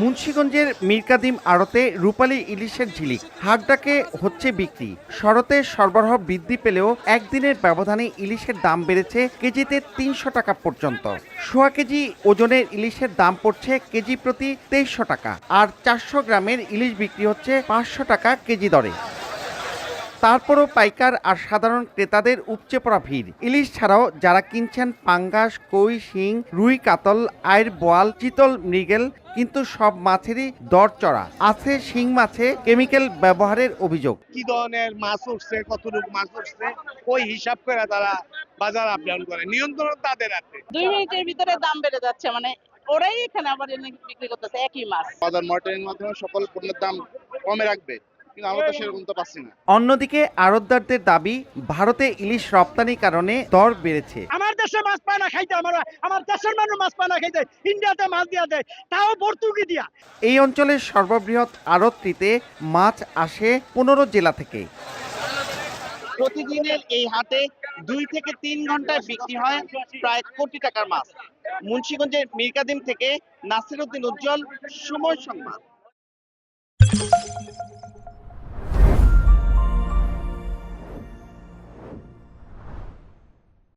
মুন্সীগঞ্জের মিরকাদিম আড়তে রূপালী ইলিশের ঝিলিক। হাকডাকে হচ্ছে বিক্রি। শরতে সরবরাহ বৃদ্ধি পেলেও একদিনের ব্যবধানে ইলিশের দাম বেড়েছে কেজিতে তিনশো টাকা পর্যন্ত। সোয়া কেজি ওজনের ইলিশের দাম পড়ছে কেজি প্রতি তেইশশো টাকা। আর চারশো গ্রামের ইলিশ বিক্রি হচ্ছে পাঁচশো টাকা কেজি দরে। তারপরও পাইকার আর সাধারণ ক্রেতাদের উপচে পড়া ভিড়। ইলিশ ছাড়াও যারা কিনছেন পাঙ্গাস কই শিং রুই কাতল আয়ের বোয়াল চিতল মৃগেল কিন্তু সব মাছেরই দর চড়া। আছে শিং মাছে কেমিক্যাল ব্যবহারের অভিযোগ। কি ধরনের মাছ উঠছে কতটুকু মাছ উঠছে ওই হিসাব করে তারা বাজার আপ ডাউন করে। নিয়ন্ত্রণ তাদের হাতে। দুই মিনিটের ভিতরে দাম বেড়ে যাচ্ছে মানে ওরাই এখানে আবার বিক্রি করতেছে একই মাছ। বাজার মনিটরিং মাধ্যমে সকল পণ্যের দাম কমে রাখবে। কিন্তু আমরা তো সেরকম তো পাচ্ছি না। অন্যদিকে আড়তদারদের দাবি ভারতে ইলিশ রপ্তানির কারণে দর বেড়েছে। আমার দেশে মাছ পায় না খাইতে আমার আমার দেশের মানুষ মাছ পায় না খাইতে। ইন্ডিয়াতে মাছ দিয়া দেয় তাও ভর্তুকি দিয়া। এই অঞ্চলের সর্ববৃহৎ আড়তটিতে মাছ আসে পনেরো জেলা থেকে। প্রতিদিনের এই হাটে দুই থেকে তিন ঘন্টায় বিক্রি হয় প্রায় কোটি টাকার মাছ। মুন্সিগঞ্জের মিরকাদিম থেকে নাসির উদ্দিন উজ্জ্বল সময় সংবাদ।